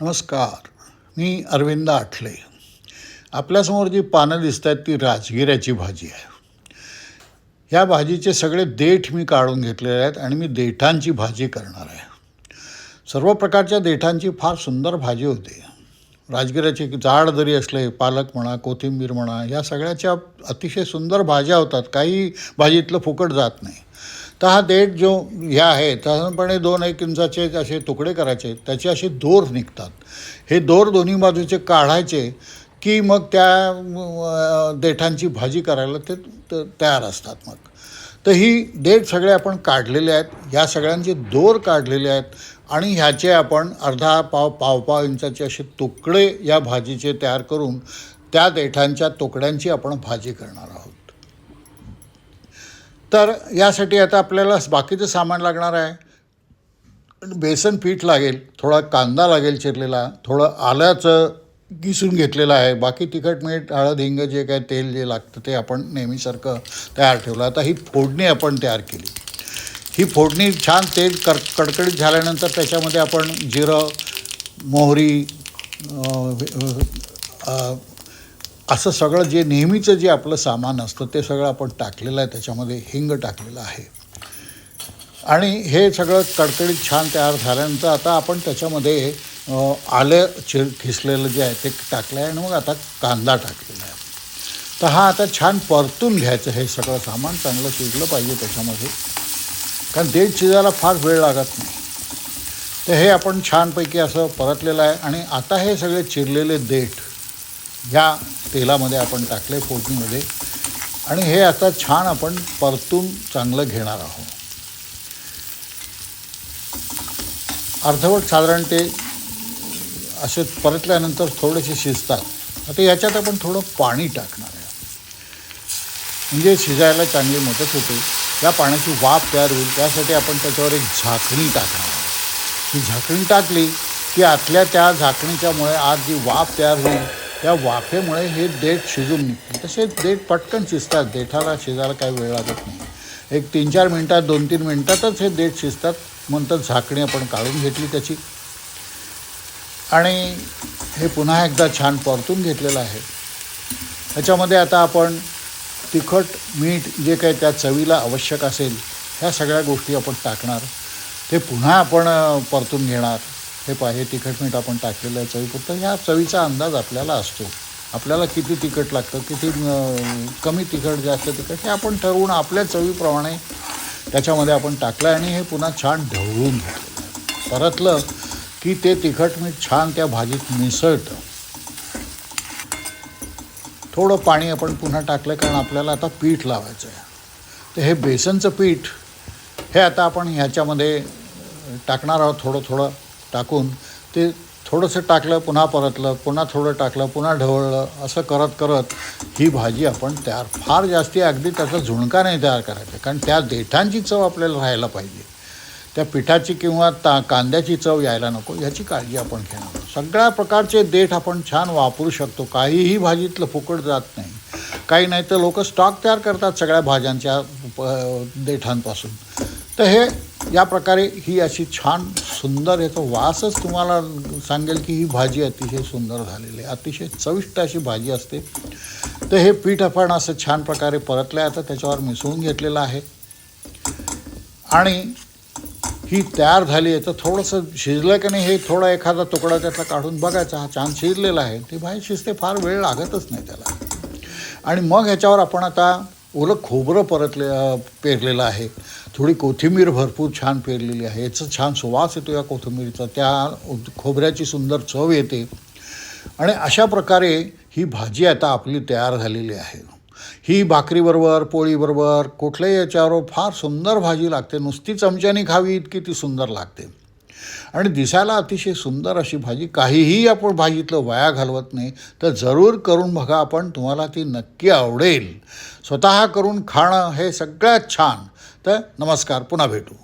नमस्कार मी अरविंद आठले. आपल्यासमोर जी पानं दिसत आहेत ती राजगिऱ्याची भाजी आहे. या भाजीचे सगळे देठ मी काढून घेतलेले आहेत आणि मी देठांची भाजी करणार आहे. सर्व प्रकारच्या देठांची फार सुंदर भाजी होते. राजगिऱ्याचे जाड जरी असले पालक म्हणा कोथिंबीर म्हणा या सगळ्याच्या अतिशय सुंदर भाज्या होतात. काही भाजीतलं फुकट जात नाही. तर हा देठ जो ह्या आहे साधारणपणे दोन एक इंचाचे असे तुकडे करायचे त्याचे असे दोर निघतात. हे दोर दोन्ही बाजूचे काढायचे की मग त्या देठांची भाजी करायला ते त- तयार असतात मग. तर ही देठ सगळे आपण काढलेले आहेत या सगळ्यांचे दोर काढलेले आहेत आणि ह्याचे आपण अर्धा पाव पाव पाव इंचाचे असे तुकडे या भाजीचे तयार करून त्या देठांच्या तुकड्यांची आपण भाजी करणार आहोत. तर यासाठी आता आपल्याला बाकीचं सामान लागणार आहे. बेसन पीठ लागेल थोडा कांदा लागेल चिरलेला थोडं आल्याचं किसून घेतलेलं आहे. बाकी तिखट मीठ हळद हिंग जे काय तेल जे लागतं ते आपण नेहमीसारखं तयार ठेवलं. आता ही फोडणी आपण तयार केली. ही फोडणी छान तेल कर कडकडीत झाल्यानंतर त्याच्यामध्ये आपण जिरं मोहरी असं सगळं जे नेहमीचं जे आपलं सामान असतं ते सगळं आपण टाकलेलं आहे त्याच्यामध्ये हिंग टाकलेलं आहे. आणि हे सगळं कडकडीत छान तयार झाल्यानंतर आता आपण त्याच्यामध्ये आलं चिर खिसलेलं जे आहे ते टाकलं आहे आणि मग आता कांदा टाकलेला आहे. तर हा आता छान परतून घ्यायचं हे सगळं सामान चांगलं शिजलं पाहिजे त्याच्यामध्ये. कारण देठ शिजायला फार वेळ लागत नाही. तर हे आपण छानपैकी असं परतलेलं आहे आणि आता हे सगळे चिरलेले देठ ह्या तेलामध्ये आपण टाकले फोडणीमध्ये. आणि हे आता छान आपण परतून चांगलं घेणार आहोत. अर्धवट साधारण ते असे परतल्यानंतर थोडेसे शिजतात. आता याच्यात आपण थोडं पाणी टाकणार आहे. म्हणजे शिजायला चांगली मदत होते. या पाण्याची वाफ तयार होईल. त्यासाठी आपण त्याच्यावर एक झाकणी टाकणार आहोत. ही झाकणी टाकली की आतल्या त्या झाकणीच्यामुळे आत जी वाफ तयार होईल त्या वाफेमुळे हे देठ शिजून निघते. तसे देठ पटकन शिजतात. देठाला शिजायला काही वेळ लागत नाही. एक तीन चार मिनटात दोन तीन मिनटातच हे देठ शिजतात. म्हणतात झाकणी आपण काढून घेतली त्याची. आणि हे पुन्हा एकदा छान परतून घेतलेलं आहे. ह्याच्यामध्ये आता आपण तिखट मीठ जे काही त्या चवीला आवश्यक असेल ह्या सगळ्या गोष्टी आपण टाकणार. ते पुन्हा आपण परतून घेणार. हे पाहे तिखट मीठ आपण टाकलेलं आहे चवीपुरतं. ह्या चवीचा अंदाज आपल्याला असतो. आपल्याला किती तिखट लागतं किती कमी तिखट जास्त तिखट हे आपण ठरवून आपल्या चवीप्रमाणे त्याच्यामध्ये आपण टाकलं आणि हे पुन्हा छान ढवळून घेतलेलं परतलं की ते तिखट मीठ छान त्या भाजीत मिसळतं. थोडं पाणी आपण पुन्हा टाकलं कारण आपल्याला आता पीठ लावायचं आहे तर हे बेसनचं पीठ हे आता आपण ह्याच्यामध्ये टाकणार आहोत थोडं थोडं. टाकून ते थोडंसं टाकलं पुन्हा परतलं पुन्हा थोडं टाकलं पुन्हा ढवळलं असं करत करत ही भाजी आपण तयार फार जास्ती अगदी त्याचा झुणका नाही तयार करायचा कारण त्या देठांची चव आपल्याला राहायला पाहिजे. त्या पिठाची किंवा ता कांद्याची चव यायला नको याची काळजी आपण घेणार सगळ्या प्रकारचे देठ आपण छान वापरू शकतो काहीही भाजीतलं फुकट जात नाही. काही नाही तर लोक स्टॉक तयार करतात सगळ्या भाज्यांच्या प- देठांपासून. तर हे या प्रकारे ही अशी छान सुंदर याचा वासच तुम्हाला सांगेल की ही भाजी अतिशय सुंदर झालेली आहे. अतिशय चविष्ट अशी भाजी असते. तर हे पीठ आपण असं छान प्रकारे परतलं आहे आता त्याच्यावर मिसळून घेतलेलं आहे. आणि ही तयार झाली आहे. तर थोडंसं शिजलं की नाही हे थोडा एखादा तुकडा त्यातला काढून बघायचा. हा छान शिजलेला आहे. ती भाजी शिजते फार वेळ लागतच नाही त्याला. आणि मग ह्याच्यावर आपण आता ओलं खोबरं परतले पेरलेलं आहे. थोडी कोथिंबीर भरपूर छान पेरलेली आहे. याचं छान सुवास येतो या कोथिंबीरीचा. त्या खोबऱ्याची सुंदर चव येते. आणि अशा प्रकारे ही भाजी आता आपली तयार झालेली आहे. ही भाकरीबरोबर पोळीबरोबर कुठल्याही याच्यावर फार सुंदर भाजी लागते. नुसती चमच्याने खावी इतकी ती सुंदर लागते. आणि दिसायला अतिशय सुंदर अशी भाजी काहीही आपण भाजीतलं वाया घालवत नाही तर जरूर करून बघा आपण तुम्हाला ती नक्की आवडेल. स्वतः करून खाणं हे सगळ्यात छान. तर नमस्कार पुन्हा भेटू.